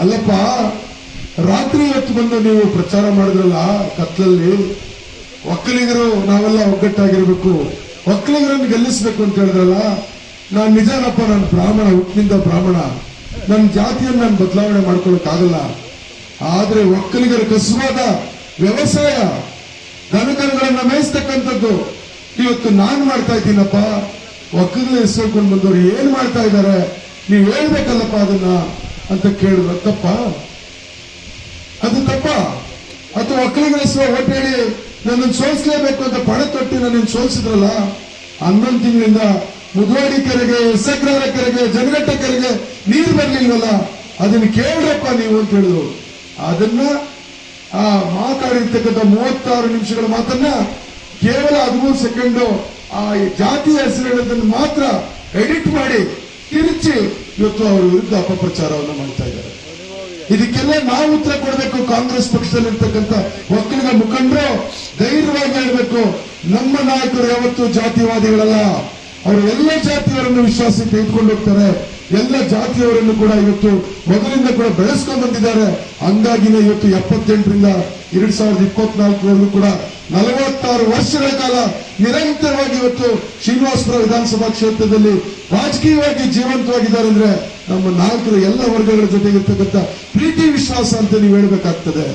ಅಲ್ಲಪ್ಪ, ರಾತ್ರಿ ಹೊತ್ತು ಬಂದು ನೀವು ಪ್ರಚಾರ ಮಾಡಿದ್ರಲ್ಲ ಕತ್ಲಲ್ಲಿ ಒಕ್ಕಲಿಗರು ನಾವೆಲ್ಲ ಒಗ್ಗಟ್ಟಾಗಿರ್ಬೇಕು. ಒಕ್ಕಲಿಗರನ್ನು ಗೆಲ್ಲಿಸ್ಬೇಕು ಅಂತ ಹೇಳಿದ್ರಲ್ಲ, ನಾನು ನಿಜನಪ್ಪ, ನಾನು ಬ್ರಾಹ್ಮಣ, ಹುಟ್ಟಿನಿಂದ ಬ್ರಾಹ್ಮಣ. ನನ್ನ ಜಾತಿಯನ್ನು ನಾನು ಬದಲಾವಣೆ ಮಾಡ್ಕೊಳಕ್ಕಾಗಲ್ಲ. ಆದ್ರೆ ಒಕ್ಕಲಿಗರ ಕಸುವಾದ ವ್ಯವಸಾಯ ದನಕರುಗಳನ್ನ ಮೇಯಿಸ್ತಕ್ಕಂಥದ್ದು, ಇವತ್ತು ನಾನು ಮಾಡ್ತಾ ಇದ್ದೀನಪ್ಪ. ಒಕ್ಕಲಿಗರ ಹೆಸರುಕೊಂಡು ಬಂದವರು ಏನ್ ಮಾಡ್ತಾ ಇದ್ದಾರೆ? ನೀವು ಹೇಳ್ಬೇಕಲ್ಲಪ್ಪ ಅದನ್ನ. ಅಂತ ಕೇಳಿದ್ರು. ತಪ್ಪ? ಅದು ತಪ್ಪ? ಅದು ಒಕ್ಕಲಿಗರ ಹೆಸರು ಓಟ್ ಹೇಳಿ ನನ್ನನ್ನು ಸೋಲಿಸಲೇಬೇಕು ಅಂತ ಪಣ ತೊಟ್ಟಿ ನನ್ನನ್ನು ಸೋಲಿಸಿದ್ರಲ್ಲ, ಹನ್ನೊಂದು ತಿಂಗಳಿಂದ ಮುದ್ವಾಡಿ ಕೆರೆಗೆ ಎಸಗ್ರಹರ ಕೆರೆಗೆ ಜನಗಟ್ಟ ಕೆರೆಗೆ ನೀರು ಬರ್ಲಿಲ್ವಲ್ಲ, ಅದನ್ನು ಕೇಳ್ರಪ್ಪ ನೀವು ಅಂತ ಹೇಳಿದ್ರು. ಅದನ್ನ ಆ ಮಾತಾಡಿರ್ತಕ್ಕಂಥ ಮೂವತ್ತಾರು ನಿಮಿಷಗಳ ಮಾತನ್ನ ಕೇವಲ ಹದಿಮೂರು ಸೆಕೆಂಡು ಆ ಜಾತಿಯ ಹೆಸರು ಹೇಳೋದನ್ನು ಮಾತ್ರ ಎಡಿಟ್ ಮಾಡಿ ತಿರುಚಿ ಇವತ್ತು ಅವರ ವಿರುದ್ಧ ಅಪಪ್ರಚಾರವನ್ನು ಮಾಡ್ತಾ ಇದ್ದಾರೆ. ಇದಕ್ಕೆಲ್ಲ ನಾವು ಉತ್ತರ ಕೊಡಬೇಕು, ಕಾಂಗ್ರೆಸ್ ಪಕ್ಷದಲ್ಲಿರ್ತಕ್ಕಂಥ ಒಕ್ಕಲಿಗ ಮುಖಂಡರು. ಧೈರ್ಯವಾಗಿ ಹೇಳಬೇಕು, ನಮ್ಮ ನಾಯಕರು ಯಾವತ್ತು ಜಾತಿವಾದಿಗಳಲ್ಲ. ಅವರು ಎಲ್ಲ ಜಾತಿಯವರನ್ನು ವಿಶ್ವಾಸಕ್ಕೆ ತೆಗೆದುಕೊಂಡು ಹೋಗ್ತಾರೆ. ಎಲ್ಲ ಜಾತಿಯವರನ್ನು ಕೂಡ ಇವತ್ತು ಮೊದಲಿಂದ ಕೂಡ ಬೆಳೆಸ್ಕೊಂಡು ಬಂದಿದ್ದಾರೆ. ಹಂಗಾಗಿನೇ ಇವತ್ತು ಎಪ್ಪತ್ತೆಂಟರಿಂದ ಎರಡ್ ಸಾವಿರದ ಇಪ್ಪತ್ನಾಲ್ಕರಲ್ಲೂ ಕೂಡ ನಲವತ್ತಾರು ವರ್ಷಗಳ ಕಾಲ ನಿರಂತರವಾಗಿ ಇವತ್ತು ಶ್ರೀನಿವಾಸಪುರ ವಿಧಾನಸಭಾ ಕ್ಷೇತ್ರದಲ್ಲಿ ರಾಜಕೀಯವಾಗಿ ಜೀವಂತವಾಗಿದ್ದಾರೆ ಅಂದ್ರೆ ನಮ್ಮ ನಾಯಕರು ಎಲ್ಲ ವರ್ಗಗಳ ಜೊತೆಗಿರ್ತಕ್ಕಂಥ ಪ್ರೀತಿ ವಿಶ್ವಾಸ ಅಂತ ನೀವು ಹೇಳ್ಬೇಕಾಗ್ತದೆ.